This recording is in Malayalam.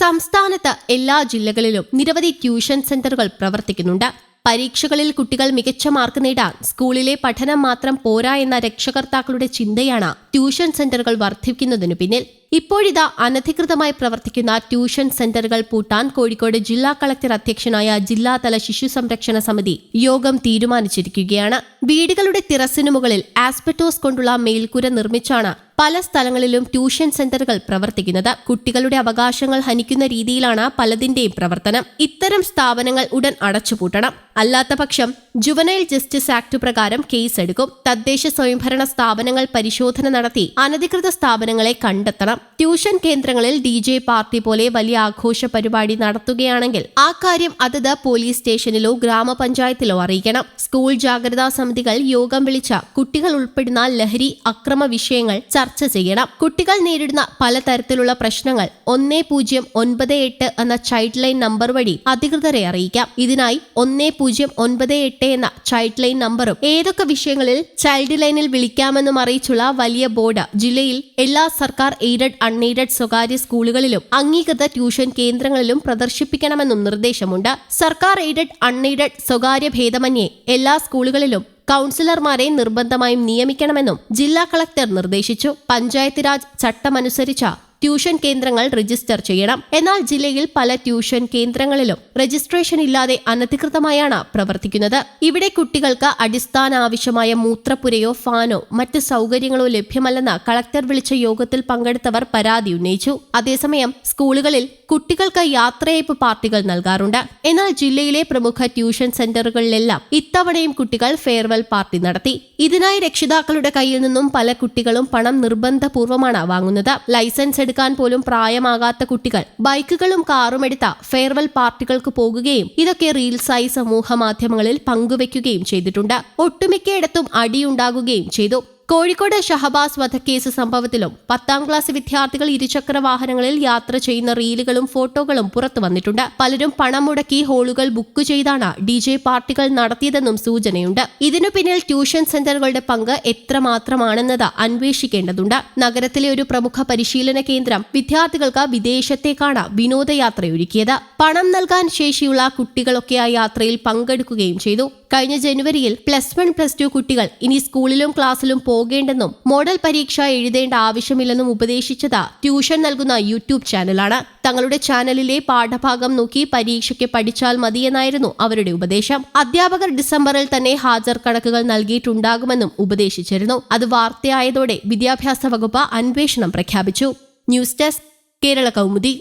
സംസ്ഥാനത്ത് എല്ലാ ജില്ലകളിലും നിരവധി ട്യൂഷൻ സെന്ററുകൾ പ്രവർത്തിക്കുന്നുണ്ട്. പരീക്ഷകളിൽ കുട്ടികൾ മികച്ച മാർക്ക് നേടാൻ സ്കൂളിലെ പഠനം മാത്രം പോരാ എന്ന രക്ഷകർത്താക്കളുടെ ചിന്തയാണ് ട്യൂഷൻ സെന്ററുകൾ വർദ്ധിക്കുന്നതിനു പിന്നിൽ. ഇപ്പോഴിതാ അനധികൃതമായി പ്രവർത്തിക്കുന്ന ട്യൂഷൻ സെന്ററുകൾ പൂട്ടാൻ കോഴിക്കോട് ജില്ലാ കളക്ടർ അധ്യക്ഷനായ ജില്ലാതല ശിശു സംരക്ഷണ സമിതി യോഗം തീരുമാനിച്ചിരിക്കുകയാണ്. വീടുകളുടെ തിറസിനു മുകളിൽ ആസ്പെറ്റോസ് കൊണ്ടുള്ള മേൽക്കൂര നിർമ്മിച്ചാണ് പല സ്ഥലങ്ങളിലും ട്യൂഷൻ സെന്ററുകൾ പ്രവർത്തിക്കുന്നത്. കുട്ടികളുടെ അവകാശങ്ങൾ ഹനിക്കുന്ന രീതിയിലാണ് പലതിന്റെയും പ്രവർത്തനം. ഇത്തരം സ്ഥാപനങ്ങൾ ഉടൻ അടച്ചുപൂട്ടണം. അല്ലാത്ത പക്ഷം ജുവനൈൽ ജസ്റ്റിസ് ആക്ട് പ്രകാരം കേസെടുക്കും. തദ്ദേശ സ്വയംഭരണ സ്ഥാപനങ്ങൾ പരിശോധന നടത്തി അനധികൃത സ്ഥാപനങ്ങളെ കണ്ടെത്തണം. ട്യൂഷൻ കേന്ദ്രങ്ങളിൽ ഡി ജെ പാർട്ടി പോലെ വലിയ ആഘോഷ പരിപാടി നടത്തുകയാണെങ്കിൽ ആ കാര്യം അതത് പോലീസ് സ്റ്റേഷനിലോ ഗ്രാമപഞ്ചായത്തിലോ അറിയിക്കണം. സ്കൂൾ ജാഗ്രതാ സമിതികൾ യോഗം വിളിച്ച കുട്ടികൾ ഉൾപ്പെടുന്ന ലഹരി അക്രമ വിഷയങ്ങൾ ചർച്ച ചെയ്യണം. കുട്ടികൾ നേരിടുന്ന പലതരത്തിലുള്ള പ്രശ്നങ്ങൾ ഒന്നേ പൂജ്യം ഒൻപത് എട്ട് എന്ന ചൈൽഡ് ലൈൻ നമ്പർ വഴി അധികൃതരെ അറിയിക്കാം. ഇതിനായി ഒന്നേ പൂജ്യം ഒൻപത് എട്ട് എന്ന ചൈൽഡ് ലൈൻ നമ്പറും ഏതൊക്കെ വിഷയങ്ങളിൽ ചൈൽഡ് ലൈനിൽ വിളിക്കാമെന്നും അറിയിച്ചുള്ള വലിയ ബോർഡ് ജില്ലയിൽ എല്ലാ സർക്കാർ എയ്ഡഡ് അൺഎയ്ഡഡ് സ്വകാര്യ സ്കൂളുകളിലും അംഗീകൃത ട്യൂഷൻ കേന്ദ്രങ്ങളിലും പ്രദർശിപ്പിക്കണമെന്നും നിർദ്ദേശമുണ്ട്. സർക്കാർ എയ്ഡഡ് അൺഎയ്ഡഡ് സ്വകാര്യ ഭേദമന്യേ എല്ലാ സ്കൂളുകളിലും കൗൺസിലർമാരെ നിർബന്ധമായും നിയമിക്കണമെന്നും ജില്ലാ കളക്ടർ നിർദ്ദേശിച്ചു. പഞ്ചായത്ത് രാജ് ചട്ടമനുസരിച്ച ട്യൂഷൻ കേന്ദ്രങ്ങൾ രജിസ്റ്റർ ചെയ്യണം. എന്നാൽ ജില്ലയിൽ പല ട്യൂഷൻ കേന്ദ്രങ്ങളിലും രജിസ്ട്രേഷൻ ഇല്ലാതെ അനധികൃതമായാണ് പ്രവർത്തിക്കുന്നത്. ഇവിടെ കുട്ടികൾക്ക് അടിസ്ഥാന ആവശ്യമായ മൂത്രപ്പുരയോ ഫാനോ മറ്റ് സൗകര്യങ്ങളോ ലഭ്യമല്ലെന്ന് കളക്ടർ വിളിച്ച യോഗത്തിൽ പങ്കെടുത്തവർ പരാതി ഉന്നയിച്ചു. അതേസമയം സ്കൂളുകളിൽ കുട്ടികൾക്ക് യാത്രയയപ്പ് പാർട്ടികൾ നൽകാറുണ്ട്. എന്നാൽ ജില്ലയിലെ പ്രമുഖ ട്യൂഷൻ സെന്ററുകളിലെല്ലാം ഇത്തവണയും കുട്ടികൾ ഫെയർവെൽ പാർട്ടി നടത്തി. ഇതിനായി രക്ഷിതാക്കളുടെ കയ്യിൽ നിന്നും പല കുട്ടികളും പണം നിർബന്ധപൂർവമാണ് വാങ്ങുന്നത്. ലൈസൻസ് എടുക്കാൻ പോലും പ്രായമാകാത്ത കുട്ടികൾ ബൈക്കുകളും കാറും എടുത്ത ഫെയർവെൽ പാർട്ടികൾക്ക് പോകുകയും ഇതൊക്കെ റീൽസായി സമൂഹ മാധ്യമങ്ങളിൽ പങ്കുവെക്കുകയും ചെയ്തിട്ടുണ്ട്. ഒട്ടുമിക്കയിടത്തും അടിയുണ്ടാകുകയും ചെയ്തു. കോഴിക്കോട് ഷഹബാസ് വധക്കേസ് സംഭവത്തിലും പത്താം ക്ലാസ് വിദ്യാർത്ഥികൾ ഇരുചക്ര വാഹനങ്ങളിൽ യാത്ര ചെയ്യുന്ന റീലുകളും ഫോട്ടോകളും പുറത്തു വന്നിട്ടുണ്ട്. പലരും പണം മുടക്കി ഹോളുകൾ ബുക്ക് ചെയ്താണ് ഡി ജെ പാർട്ടികൾ നടത്തിയതെന്നും സൂചനയുണ്ട്. ഇതിനു പിന്നിൽ ട്യൂഷൻ സെന്ററുകളുടെ പങ്ക് എത്രമാത്രമാണെന്നത് അന്വേഷിക്കേണ്ടതുണ്ട്. നഗരത്തിലെ ഒരു പ്രമുഖ പരിശീലന കേന്ദ്രം വിദ്യാർത്ഥികൾക്ക് വിദേശത്തേക്കാണ് വിനോദയാത്രയൊരുക്കിയത്. പണം നൽകാൻ ശേഷിയുള്ള കുട്ടികളൊക്കെ ആ യാത്രയിൽ പങ്കെടുക്കുകയും ചെയ്തു. കഴിഞ്ഞ ജനുവരിയിൽ പ്ലസ് വൺ പ്ലസ് ടു കുട്ടികൾ ഇനി സ്കൂളിലും ക്ലാസ്സിലും പോകേണ്ടെന്നും മോഡൽ പരീക്ഷ എഴുതേണ്ട ആവശ്യമില്ലെന്നും ഉപദേശിച്ചത് ട്യൂഷൻ നൽകുന്ന യൂട്യൂബ് ചാനലാണ്. തങ്ങളുടെ ചാനലിലെ പാഠഭാഗം നോക്കി പരീക്ഷയ്ക്ക് പഠിച്ചാൽ മതിയെന്നായിരുന്നു അവരുടെ ഉപദേശം. അധ്യാപകർ ഡിസംബറിൽ തന്നെ ഹാജർ കണക്കുകൾ നൽകിയിട്ടുണ്ടാകുമെന്നും ഉപദേശിച്ചിരുന്നു. അത് വാർത്തയായതോടെ വിദ്യാഭ്യാസ വകുപ്പ് അന്വേഷണം പ്രഖ്യാപിച്ചു. News desk Kerala Kaumudi.